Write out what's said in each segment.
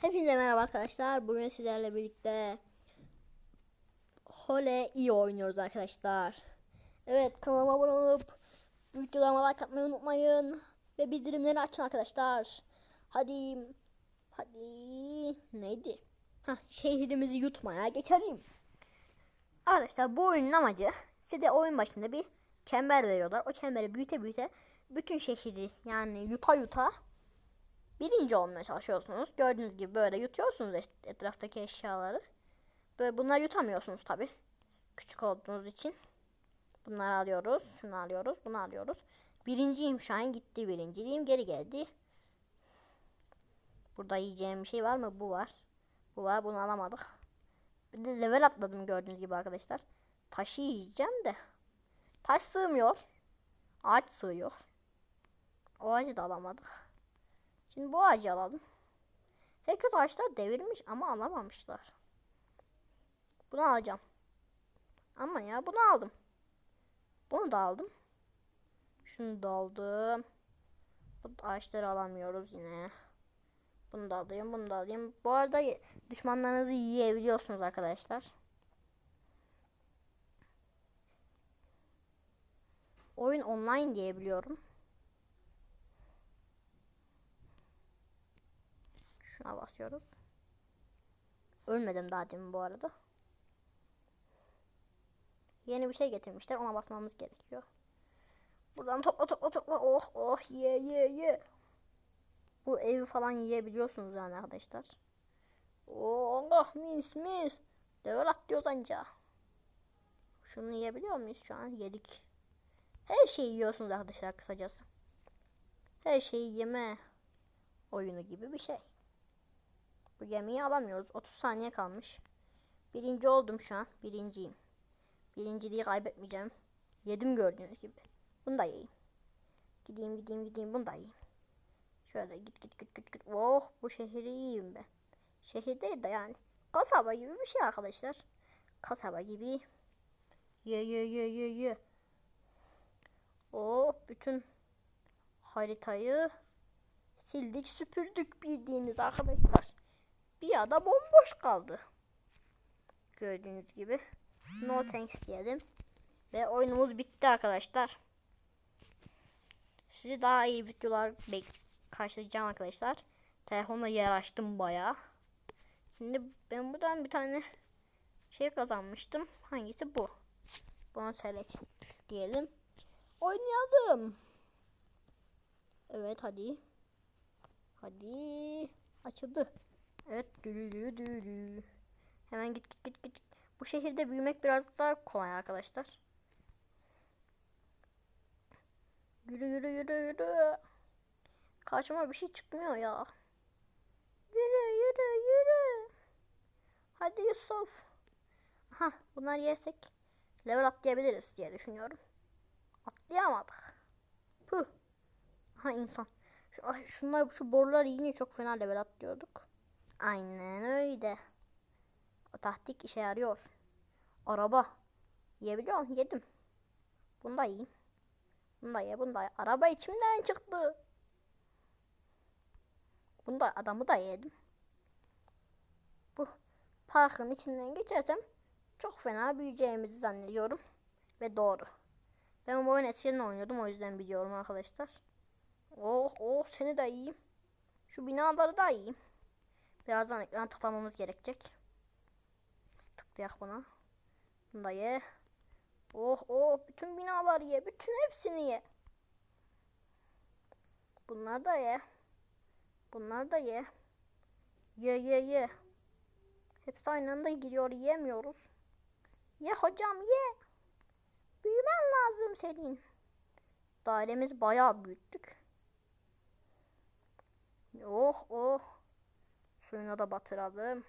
Hepinize merhaba arkadaşlar. Bugün sizlerle birlikte Hole iyi oynuyoruz arkadaşlar. Evet kanalıma abone olup videolarıma like atmayı unutmayın. Ve bildirimleri açın arkadaşlar. Hadi. Hadi. Neydi? Hah, şehrimizi yutmaya geçelim. Arkadaşlar bu oyunun amacı size oyun başında bir çember veriyorlar. O çemberi büyüte büyüte bütün şehri yani yuta yuta birinci olmaya çalışıyorsunuz. Gördüğünüz gibi böyle yutuyorsunuz işte etraftaki eşyaları. Böyle bunları yutamıyorsunuz tabi. Küçük olduğunuz için. Bunları alıyoruz. Şunu alıyoruz. Bunu alıyoruz. Birinciyim şu an gitti birinciliğim geri geldi. Burada yiyeceğim bir şey var mı? Bu var. Bu var. Bunu alamadık. Bir de level atladım gördüğünüz gibi arkadaşlar. Taşı yiyeceğim de. Taş sığmıyor. Ağaç sığıyor. O ağacı da alamadık. Şimdi bu ağacı alalım. Herkes ağaçlar devirmiş ama alamamışlar. Bunu alacağım. Ama ya bunu aldım. Bunu da aldım. Şunu da aldım. Bu ağaçları alamıyoruz yine. Bunu da alayım, bunu da alayım. Bu arada düşmanlarınızı yiyebiliyorsunuz arkadaşlar. Oyun online diyebiliyorum. Şuna basıyoruz. Ölmedim daha demin bu arada. Yeni bir şey getirmişler. Ona basmamız gerekiyor. Buradan topla topla topla. Oh oh ye ye ye. Bu evi falan yiyebiliyorsunuz yani arkadaşlar. Oh mis mis. Level atlıyoruz anca. Şunu yiyebiliyor muyuz şu an? Yedik. Her şeyi yiyorsunuz arkadaşlar kısacası. Her şeyi yeme oyunu gibi bir şey. Bu gemiyi alamıyoruz. 30 saniye kalmış. Birinci oldum şu an. Birinciyim. Birinciliği kaybetmeyeceğim. Yedim gördüğünüz gibi. Bunu da yiyeyim. Gideyim gideyim gideyim bunu da yiyeyim. Şöyle git git git git git. Oh bu şehri yiyeyim ben. Şehir değil de yani kasaba gibi bir şey arkadaşlar. Kasaba gibi. Ye ye ye ye ye. Oh bütün haritayı sildik süpürdük bildiğiniz arkadaşlar. Bir ada bomboş kaldı. Gördüğünüz gibi. No thanks diyelim. Ve oyunumuz bitti arkadaşlar. Sizi daha iyi videolar karşılayacağım arkadaşlar. Telefonla yer açtım baya. Şimdi ben buradan bir tane şey kazanmıştım. Hangisi bu? Bunu select diyelim. Oynayalım. Evet hadi. Hadi. Açıldı. Evet. Dülü dülü dülü. Hemen git git git git. Bu şehirde büyümek biraz daha kolay arkadaşlar. Yürü yürü yürü yürü. Karşıma bir şey çıkmıyor ya. Yürü yürü yürü. Hadi Yusuf. Ha bunlar yersek level atlayabiliriz diye düşünüyorum. Atlayamadık. Puh. Ha insan. Şu, şunlar şu borular yine çok fena level atlıyorduk. Aynen öyle. O taktik işe yarıyor. Araba. Yiyebiliyor musun? Yedim. Bunu da yiyeyim. Bunu da ye, bunu da ye. Araba içimden çıktı. Bunu da adamı da yedim. Bu parkın içinden geçersem çok fena büyüyeceğimizi zannediyorum. Ve doğru. Ben bu oyun eskiden oynuyordum o yüzden biliyorum arkadaşlar. Oh oh seni de yiyeyim. Şu binaları da yiyeyim. Birazdan ekran tıklamamız gerekecek. Tıklayak buna. Bunu da ye. Oh oh bütün binaları ye. Bütün hepsini ye. Bunlar da ye. Bunlar da ye. Ye ye ye. Hepsi aynı anda giriyor yiyemiyoruz. Ye hocam ye. Büyümen lazım senin. Dairemiz bayağı büyüttük. Oh oh. Suyuna da batıralım.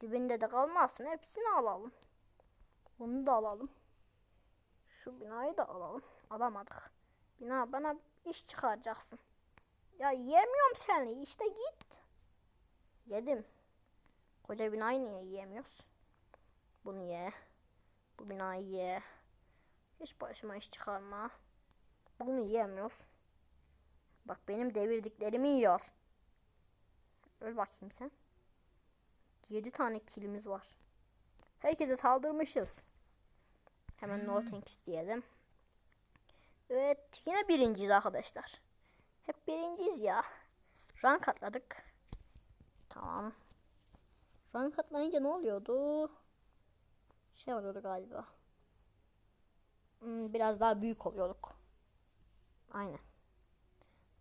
Dibinde de kalmasın. Hepsini alalım. Bunu da alalım. Şu binayı da alalım. Alamadık. Bina bana iş çıkaracaksın. Ya yiyemiyorum seni. İşte git. Yedim. Koca binayı niye yiyemiyoruz? Bunu ye. Bu binayı ye. Hiç başıma iş çıkarma. Bunu yiyemiyoruz. Bak benim devirdiklerimi yiyor. Öl bakayım sen. 7 tane kilimiz var. Herkese saldırmışız. Hemen no thanks diyelim. Evet yine birinciyiz arkadaşlar. Hep birinciyiz ya. Rank atladık. Tamam. Rank atlayınca ne oluyordu? Şey oluyordu galiba. Hmm, biraz daha büyük oluyorduk. Aynen.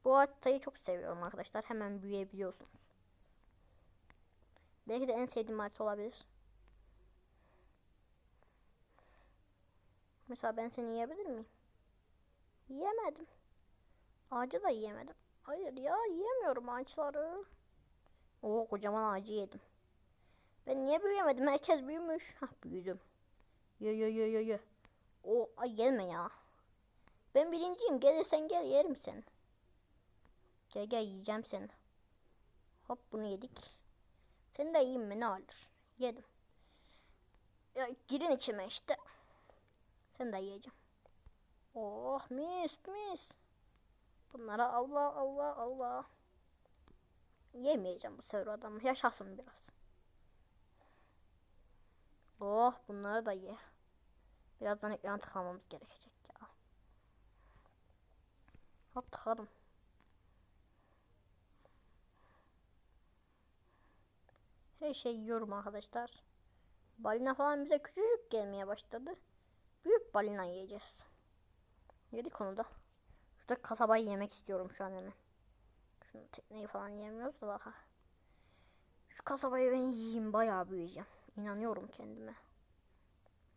Bu haritayı çok seviyorum arkadaşlar. Hemen büyüyebiliyorsunuz. Belki de en sevdiğim harita olabilir. Mesela ben seni yiyebilir miyim? Yiyemedim. Ağacı da yiyemedim. Hayır ya yiyemiyorum ağaçları. Oo kocaman ağacı yedim. Ben niye büyüyemedim? Herkes büyümüş. Hah büyüdüm. Ye ye ye ye ye. O ay gelme ya. Ben birinciyim. Gelirsen gel yerim seni. Gel gel yiyeceğim seni. Hop bunu yedik. Seni de yiyeyim mi ne olur. Yedim. Ya girin içime işte. Seni de yiyeceğim. Oh mis mis. Bunlara Allah Allah Allah. Yemeyeceğim bu sefer adamı. Yaşasın biraz. Oh bunları da ye. Birazdan ekran tıklamamız gerekecek ya. Hop tıkladım. Her şey yiyorum arkadaşlar. Balina falan bize küçücük gelmeye başladı. Büyük balina yiyeceğiz. Yedik onu da. Şurada kasabayı yemek istiyorum şu an hemen. Şunu tekneyi falan yemiyoruz da daha. Şu kasabayı ben yiyeyim bayağı büyüyeceğim. İnanıyorum kendime.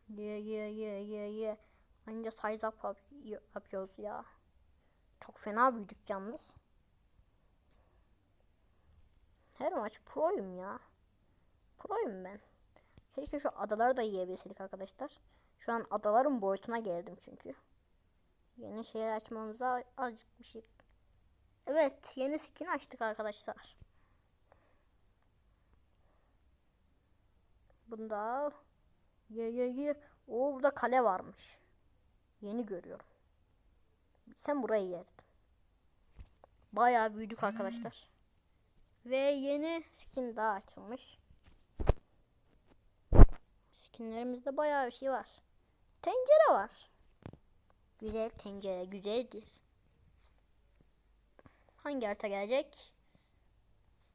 Ye ye ye ye ye. Anca size up yap- yapıyoruz ya. Çok fena büyüdük yalnız. Her maç proyum ya. Proyum ben. Keşke şu adaları da yiyebilseydik arkadaşlar. Şu an adaların boyutuna geldim çünkü. Yeni şeyler açmamıza azıcık bir şey. Evet yeni skin açtık arkadaşlar. Bunda ye ye ye. Oo burada kale varmış. Yeni görüyorum. Sen burayı yerdin. Bayağı büyüdük arkadaşlar. Ve yeni skin daha açılmış. Skinlerimizde bayağı bir şey var. Tencere var. Güzel tencere güzeldir. Hangi harita gelecek?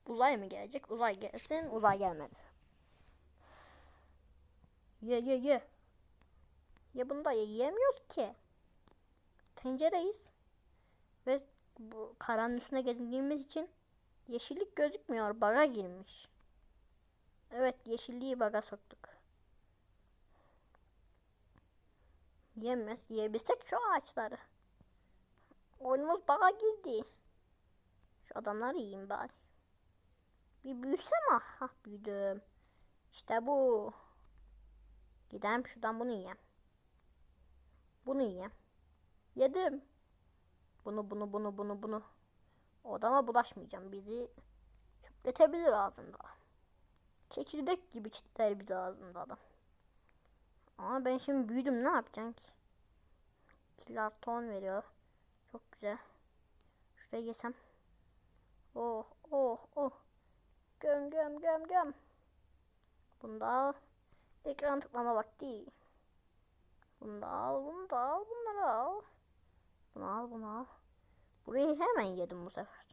Uzay mı gelecek? Uzay gelsin. Uzay gelmedi. Ye ye ye. Ya bunu da yiyemiyoruz ki. Tencereyiz. Ve bu karanın üstüne gezindiğimiz için yeşillik gözükmüyor. Baga girmiş. Evet yeşilliği baga soktuk. Yemez. Yiyebilsek şu ağaçları. Oyunumuz baga girdi. Şu adamları yiyeyim bari. Bir büyüsem ah. Hah büyüdüm. İşte bu. Gidelim şuradan bunu yiyeyim. Bunu yiyeyim. Yedim. Bunu bunu bunu bunu bunu. O adama bulaşmayacağım. Bizi çöpletebilir ağzında. Çekirdek gibi çitler bizi ağzında adam. Ama ben şimdi büyüdüm ne yapacağım ki? Killer ton veriyor. Çok güzel. Şuraya yesem. Oh oh oh. Göm göm göm göm. Bunu al. Ekran tıklama vakti. Bunu al, bunu da al, bunları al. Bunu al, bunu al. Burayı hemen yedim bu sefer.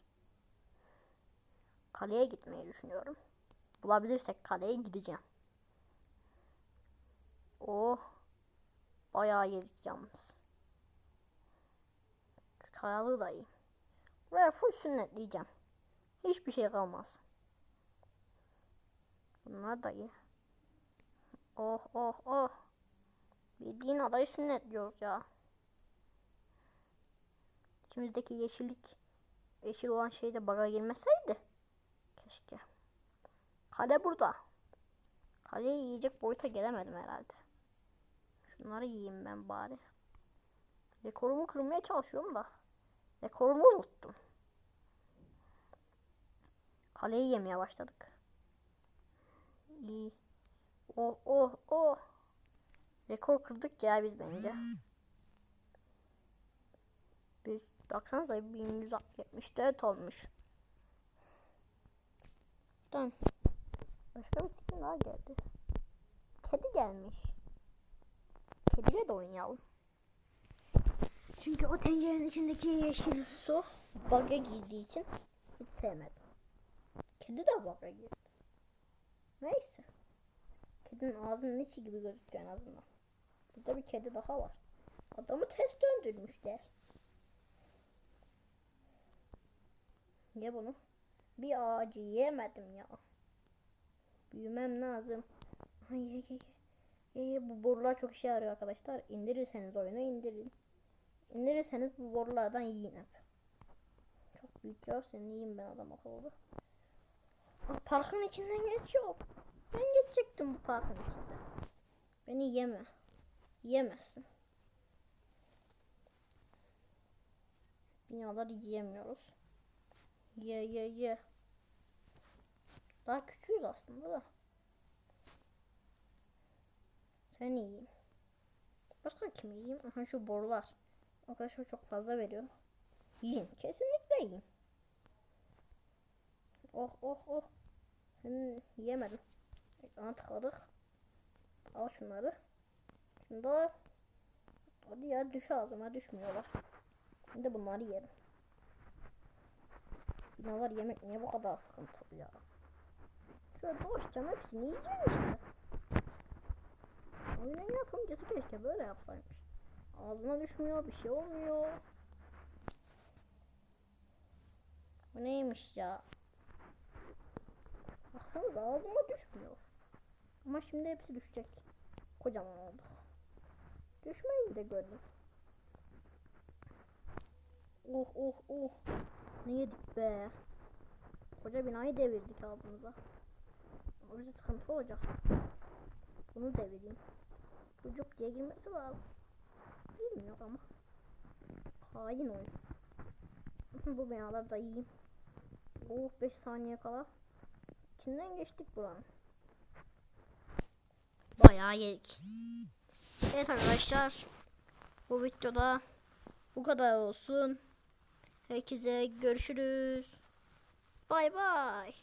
Kaleye gitmeyi düşünüyorum. Bulabilirsek kaleye gideceğim. Oh. Bayağı yedik yalnız. Şu kayalığı da iyi. Buraya full sünnetleyeceğim. Hiçbir şey kalmaz. Bunlar da iyi. Oh oh oh. Bildiğin adayı sünnetliyoruz ya. İçimizdeki yeşillik yeşil olan şey de baga girmeseydi. Keşke. Kale burada. Kaleyi yiyecek boyuta gelemedim herhalde. Şunları yiyeyim ben bari. Rekorumu kırmaya çalışıyorum da. Rekorumu unuttum. Kaleyi yemeye başladık. İyi. Oh oh oh. Rekor kırdık ya biz bence. Biz baksanıza 1174 olmuş. Tamam. Başka bir skin daha geldi. Kedi gelmiş. Kediyle de oynayalım. Çünkü o tencerenin içindeki yeşil su bug'a girdiği için hiç sevmedim. Kedi de bug'a girdi. Neyse. Kedinin ağzının içi gibi gözüküyor en azından. Burada bir kedi daha var. Adamı ters döndürmüşler. Ye bunu. Bir ağacı yemedim ya. Büyümem lazım. Ay ye ye ye. Ye bu borular çok işe yarıyor arkadaşlar. İndirirseniz oyunu indirin. İndirirseniz bu borulardan yiyin hep. Çok büyük seni yiyeyim ben adam akıllı. Parkın içinden geçiyor. Ben geçecektim bu parkın içinden. Beni yeme. Yemezsin. Binaları yiyemiyoruz. Ye ye ye. Daha küçüğüz aslında da. Sen yiyeyim. Başka kim yiyeyim? Aha şu borular. Arkadaşlar çok fazla veriyor. Yiyin. Kesinlikle yiyin. Oh oh oh. Seni yemedim. Ekrana tıkladık. Al şunları. Şunu da al. Hadi ya düş ağzıma düşmüyorlar. De bunları yerim. Binalar yemek niye bu kadar sıkıntılı ya? Şöyle dolaşacağım hepsini yiyeceğim işte. Oyunun yapımcısı keşke böyle yapsaymış. Ağzına düşmüyor bir şey olmuyor. Bu neymiş ya? Baksanıza ağzıma düşmüyor. Ama şimdi hepsi düşecek. Kocaman oldu. Düşmeyi de gördüm. Oh oh oh. Ne yedik be. Koca binayı devirdik ağzımıza. O bize sıkıntı olacak. Bunu devireyim. Çocuk diye girmesi lazım. Bilmiyor ama. Hain oyun. Bu binaları da yiyeyim. Oh 5 saniye kala. İçinden geçtik buranın. Bayağı yedik. Evet arkadaşlar. Bu videoda bu kadar olsun. Herkese görüşürüz. Bay bay.